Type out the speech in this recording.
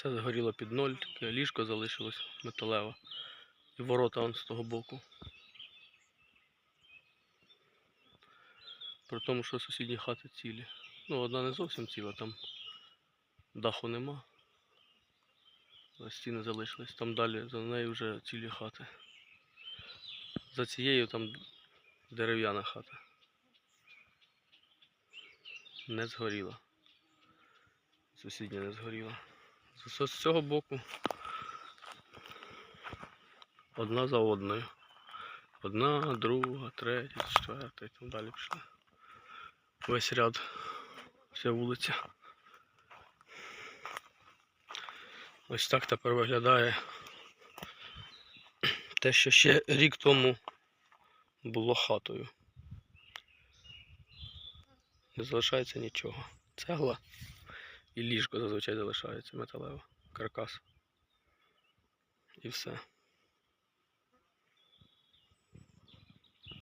Все згоріло під ноль, тільки ліжко залишилось металеве. І ворота он з того боку. При тому, що сусідні хати цілі. Ну, одна не зовсім ціла, там даху нема. А стіни залишились. Там далі за нею вже цілі хати. За цією там дерев'яна хата. Не згоріла. Сусідня не згоріла. З, цього боку одна за одною. Одна, друга, третя, четверта і там далі пішли. Весь ряд, вся вулиця. Ось так тепер виглядає те, що ще рік тому було хатою. Не залишається нічого. Цегла і ліжко зазвичай залишається металеве, каркас. І все.